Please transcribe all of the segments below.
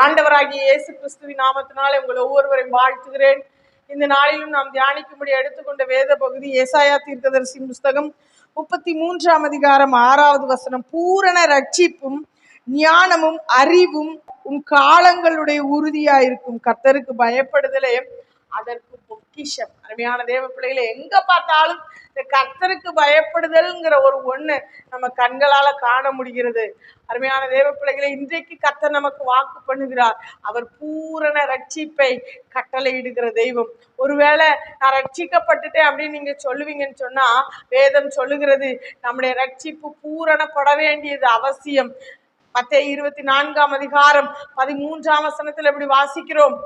ஆண்டவராகிய இயேசு கிறிஸ்துவின் நாமத்தினால் உங்கள் ஒவ்வொருவரையும் வாழ்த்துகிறேன். இந்த நாளிலும் நாம் தியானிக்கும்படி எடுத்துக்கொண்ட வேத பகுதி ஏசாயா தீர்க்கதரிசியின் புஸ்தகம் முப்பத்தி மூன்றாம் அதிகாரம் ஆறாவது வசனம். பூரண ரட்சிப்பும் ஞானமும் அறிவும் உன் காலங்களுடைய உறுதியாயிருக்கும். கர்த்தருக்கு பயப்படுதலே. அதற்கு பொக்கிஷம். அருமையான தேவ பிள்ளைகளை எங்க பார்த்தாலும் இந்த கர்த்தருக்கு பயப்படுதல்ங்கிற ஒரு ஒண்ணு நம்ம கண்களால காண முடிகிறது. அருமையான தேவ பிள்ளைகளை இன்றைக்கு கர்த்தர் நமக்கு வாக்கு பண்ணுகிறார். அவர் பூரண ரட்சிப்பை கட்டளையிடுகிற தெய்வம். ஒருவேளை நான் ரட்சிக்கப்பட்டுட்டேன் அப்படின்னு நீங்க சொல்லுவீங்கன்னு சொன்னா வேதம் சொல்லுகிறது நம்முடைய ரட்சிப்பு பூரணப்பட வேண்டியது அவசியம். மத்திய இருபத்தி நான்காம் அதிகாரம் பதிமூன்றாம் வசனத்தில் எப்படி வாசிக்கிறோம்.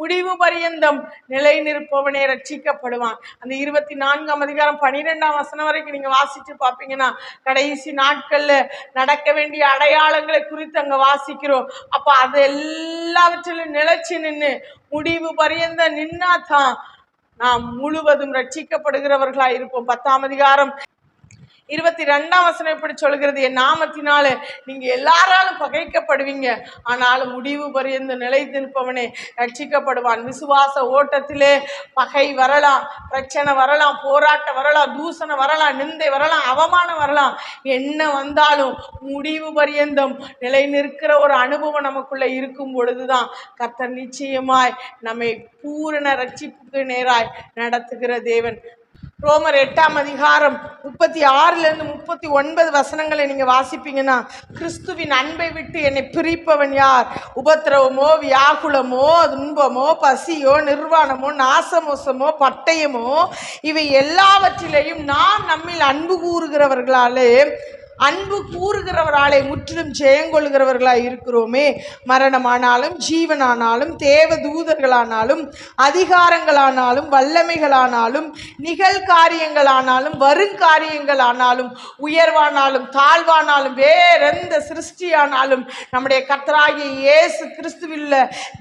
முடிவு பரியந்தம். நிலை நிற்பவனே ரட்சிக்கப்படுவான். அந்த இருபத்தி நான்காம் அதிகாரம் பனிரெண்டாம் வசனம் வரைக்கும் நீங்க வாசிச்சு பார்ப்பீங்கன்னா கடைசி நாட்கள்ல நடக்க வேண்டிய அடையாளங்களை குறித்து அங்க வாசிக்கிறோம். அப்ப அது எல்லாவற்றிலும் நிலைச்சு நின்று முடிவு பரியந்த நின்னாதான் நாம் முழுவதும் ரட்சிக்கப்படுகிறவர்களாக இருப்போம் பத்தாம் அதிகாரம் இருபத்தி ரெண்டாம் வசனம் இப்படி சொல்கிறது? என் நாமத்தினால நீங்க எல்லாராலும் பகைக்கப்படுவீங்க. ஆனாலும் முடிவு பரியந்த நிலை நிற்பவனே ரட்சிக்கப்படுவான். விசுவாச ஓட்டத்திலே பகை வரலாம் பிரச்சனை வரலாம் போராட்டம் வரலாம் தூசணம் வரலாம் நிந்தை வரலாம் அவமானம் வரலாம். என்ன வந்தாலும் முடிவு பரியந்தம் நிலை நிற்கிற ஒரு அனுபவம் நமக்குள்ள இருக்கும் பொழுதுதான் கர்த்தர் நிச்சயமாய் நம்மை பூரண ரட்சிப்புக்கு நேராய் நடத்துகிற தேவன். ரோமர் எட்டாம் அதிகாரம் முப்பத்தி ஆறுலேருந்து முப்பத்தி ஒன்பது வசனங்களை நீங்கள் வாசிப்பீங்கன்னா கிறிஸ்துவின் அன்பை விட்டு என்னை பிரிப்பவன் யார்? உபத்திரவமோ வியாகுலமோ துன்பமோ பசியோ நிர்வாணமோ நாசமோசமோ பட்டயமோ இவை எல்லாவற்றிலையும் நான் நம்மில் அன்பு கூறுகிறவர்களாலே அன்பு கூறுகிறவராலே முற்றிலும் ஜெயங்கொள்கிறவர்களாய் இருக்கிறோமே. மரணமானாலும் ஜீவனானாலும் தேவ தூதர்களானாலும் அதிகாரங்களானாலும் வல்லமைகளானாலும் நிகழ்காரியங்களானாலும் வருங்காரியங்களானாலும் உயர்வானாலும் தாழ்வானாலும் வேறெந்த சிருஷ்டியானாலும் நம்முடைய கத்தராகிய இயேசு கிறிஸ்துவில்ல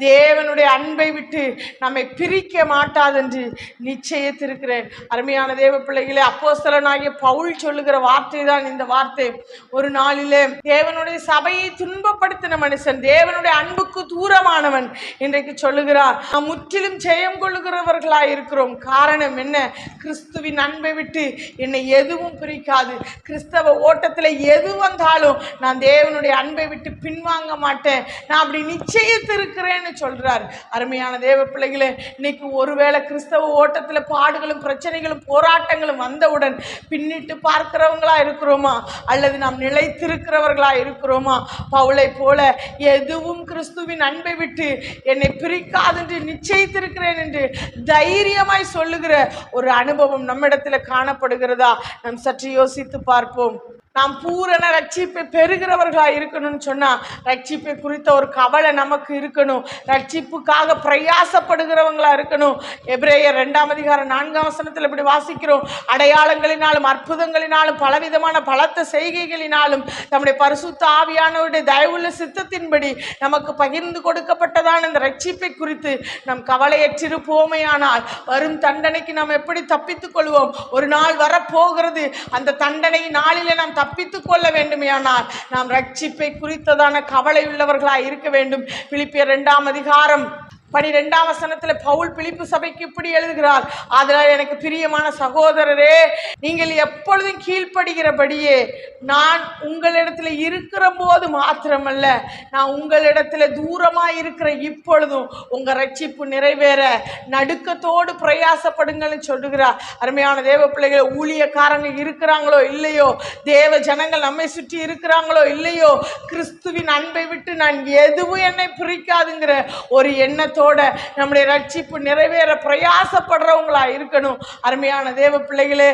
தேவனுடைய அன்பை விட்டு நம்மை பிரிக்க மாட்டாதென்று நிச்சயத்திருக்கிறேன். அருமையான தேவ பிள்ளைகளே அப்போஸ்தலனாகிய பவுல் சொல்லுகிற வார்த்தை தான் இந்த வார்த்தை. ஒரு நாளிலே தேவனுடைய சபையை துன்பப்படுத்தின மனுஷன் தேவனுடைய அன்புக்கு தூரமானவன் இன்றைக்கு சொல்லுகிறார். நாம் முற்றிலும் ஜெயம் கொள்ளுகிறவர்களாக இருக்கிறோம். காரணம் என்ன? கிறிஸ்துவின் அன்பை விட்டு என்னை எதுவும் பிரிக்காது. கிறிஸ்தவ ஓட்டத்தில் எது வந்தாலும் நான் தேவனுடைய அன்பை விட்டு பின்வாங்க மாட்டேன். நான் அப்படி நிச்சயித்திருக்கிறேன்னு சொல்கிறார் அருமையான தேவ பிள்ளைகளே இன்னைக்கு ஒருவேளை கிறிஸ்தவ ஓட்டத்தில் பாடுகளும் பிரச்சனைகளும் போராட்டங்களும் வந்தவுடன் பின்னிட்டு பார்க்கிறவங்களா இருக்கிறோமா? அல்லது நாம் நிலைத்திருக்கிறவர்களா இருக்கிறோமா? பவுளை போல எதுவும் கிறிஸ்துவின் அன்பை விட்டு என்னை பிரிக்காதென்று நிச்சயித்திருக்கிறேன் என்று தைரியமாய் சொல்லுகிற ஒரு அனுபவம் நம்மிடத்தில் காணப்படுகிறதா? நாம் சற்று யோசித்து பார்ப்போம். நாம் பூரண ரட்சிப்பை பெறுகிறவர்களாக இருக்கணும்னு சொன்னா ரட்சிப்பை குறித்த ஒரு கவலை நமக்கு இருக்கணும். ரட்சிப்புக்காக பிரயாசப்படுகிறவங்களா இருக்கணும். எப்ரேயர் ரெண்டாம் அதிகாரம் நான்காம் வசனத்தில் இப்படி வாசிக்கிறோம். அடையாளங்களினாலும் அற்புதங்களினாலும் பலவிதமான பலத்த செய்கைகளினாலும் நம்முடைய பரிசுத்த ஆவியானவருடைய தயவுள்ள சித்தத்தின்படி நமக்கு பகிர்ந்து கொடுக்கப்பட்டதான இந்த ரட்சிப்பை குறித்து நம் கவலையற்றிருப்போமையானால் வரும் தண்டனைக்கு நாம் எப்படி தப்பித்துக் கொள்வோம்? ஒரு நாள் வரப்போகிறது. அந்த தண்டனை நாளில் நாம் தப்பித்துக் கொள்ள வேண்டுமேயானால் நாம் ரட்சிப்பை குறித்ததான கவலை உள்ளவர்களாய் இருக்க வேண்டும். பிலிப்பிய இரண்டாம் அதிகாரம் பனிரெண்டாம் வசனத்துல பவுல் பிலிப்பு சபைக்கு இப்படி எழுதுகிறார் அதனால் எனக்கு பிரியமான சகோதரரே நீங்கள் எப்பொழுதும் கீழ்ப்படுகிறபடியே நான் உங்களிடத்துல இருக்கிற போது மாத்திரமல்ல நான் உங்களிடத்துல தூரமா இருக்கிற இப்பொழுதும் உங்க ரட்சிப்பு நிறைவேற நடுக்கத்தோடு பிரயாசப்படுங்கள்னு சொல்லுகிறார். அருமையான தேவ பிள்ளைகள் ஊழியக்காரங்க இருக்கிறாங்களோ இல்லையோ தேவ ஜனங்கள் நம்மை சுற்றி இருக்கிறாங்களோ இல்லையோ கிறிஸ்துவின் அன்பை விட்டு நான் எதுவும் என்னை பிரிக்காதுங்கிற ஒரு எண்ணத்தை எண்ணத்தோட நம்முடைய ரட்சிப்பு நிறைவேற பிரயாசப்படுறவங்களா இருக்கணும். அருமையான தேவ பிள்ளைகளே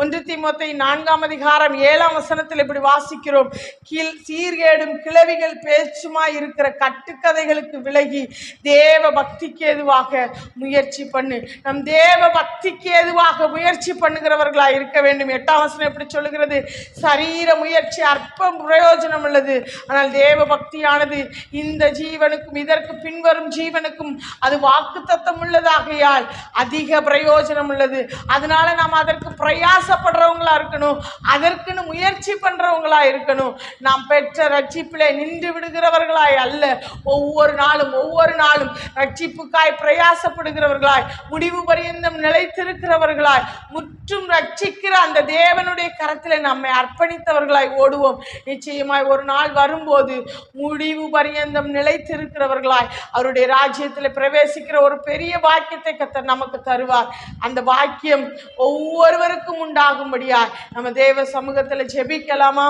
ஒன்று திமுத்தை நான்காம் அதிகாரம் ஏழாம் வசனத்தில் இப்படி வாசிக்கிறோம். கீழ் சீர்கேடும் கிளவிகள் பேச்சுமா இருக்கிற கட்டுக்கதைகளுக்கு விலகி தேவ பக்திக்கு எதுவாக முயற்சி பண்ணு. நம் தேவ பக்திக்கு எதுவாக முயற்சி பண்ணுகிறவர்களா இருக்க வேண்டும். எட்டாம் வசனம் எப்படி சொல்லுகிறது? சரீர முயற்சி அற்பம் பிரயோஜனம் உள்ளது. ஆனால் தேவ பக்தியானது இந்த ஜீவனுக்கும் இதற்கு பின்வரும் ஜீவனுக்கும் அது வாக்கு தத்தம் உள்ளதாகையால் அதிக பிரயோஜனம் உள்ளது. அதனால நாம் அதற்கு பிரயாச பிரயாசப்படுறவங்களா இருக்கணும். அதற்குன்னு முயற்சி பண்றவங்களா இருக்கணும். நாம் பெற்ற ரட்சிப்பிலே நின்று விடுகிறவர்களாய் அல்ல. ஒவ்வொரு நாளும் ஒவ்வொரு நாளும் ரட்சிப்புக்காய் பிரயாசப்படுகிறவர்களாய் முடிவு பரியந்தம் நிலைத்திருக்கிறவர்களாய் முற்றும் ரட்சிக்கிற அந்த தேவனுடைய கரத்தில் நம்மை அர்ப்பணித்தவர்களாய் ஓடுவோம். நிச்சயமாய் ஒரு நாள் வரும்போது முடிவு பரியந்தம் நிலைத்திருக்கிறவர்களாய் அவருடைய ராஜ்யத்தில் பிரவேசிக்கிற ஒரு பெரிய பாக்கியத்தை கத்தர் நமக்கு தருவார். அந்த பாக்கியம் ஒவ்வொருவருக்கும் உண்டாகும்படியாய் நம்ம தேவ சமூகத்தில் ஜெபிக்கலாமா?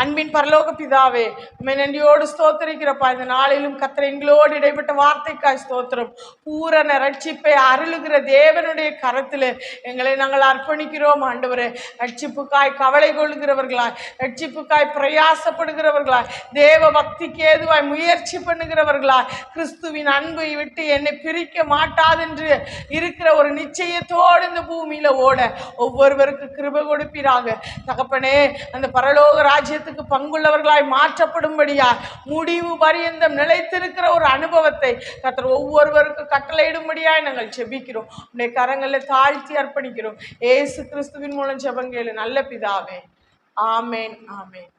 அன்பின் பரலோக பிதாவே உண்மை நன்றியோடு ஸ்தோத்தரிக்கிறப்பா இந்த நாளிலும் கத்திர எங்களோடு இடைப்பட்ட வார்த்தைக்காய் ஸ்தோத்திரம். பூரண ரட்சிப்பை அருளுகிற தேவனுடைய கரத்தில் எங்களை நாங்கள் அர்ப்பணிக்கிறோம் ஆண்டவரே. ரட்சிப்புக்காய் கவலை கொள்கிறவர்களாய் ரட்சிப்புக்காய் பிரயாசப்படுகிறவர்களாய் தேவ பக்திக்கு ஏதுவாய் முயற்சி பண்ணுகிறவர்களாய் கிறிஸ்துவின் அன்பை விட்டு என்னை பிரிக்க மாட்டாதென்று இருக்கிற ஒரு நிச்சயத்தோடு இந்த பூமியில் ஓட ஒவ்வொருவருக்கு கிருப கொடுப்பீராக. தகப்பனே அந்த பரலோக ராஜ்யத்துக்கு பங்குள்ளவர்களாய் மாற்றப்படும்படியா முடிவு பரியந்தம் நிலைத்திருக்கிற ஒரு அனுபவத்தை கத்தர் ஒவ்வொருவருக்கும் கட்டளையிடும்படியாய் நாங்கள் செபிக்கிறோம் உடைய கரங்களில் தாழ்த்தி அர்ப்பணிக்கிறோம். ஏசு கிறிஸ்துவின் மூலம் ஜெபங்கேளு. நல்ல பிதாவே. ஆமேன் ஆமேன்.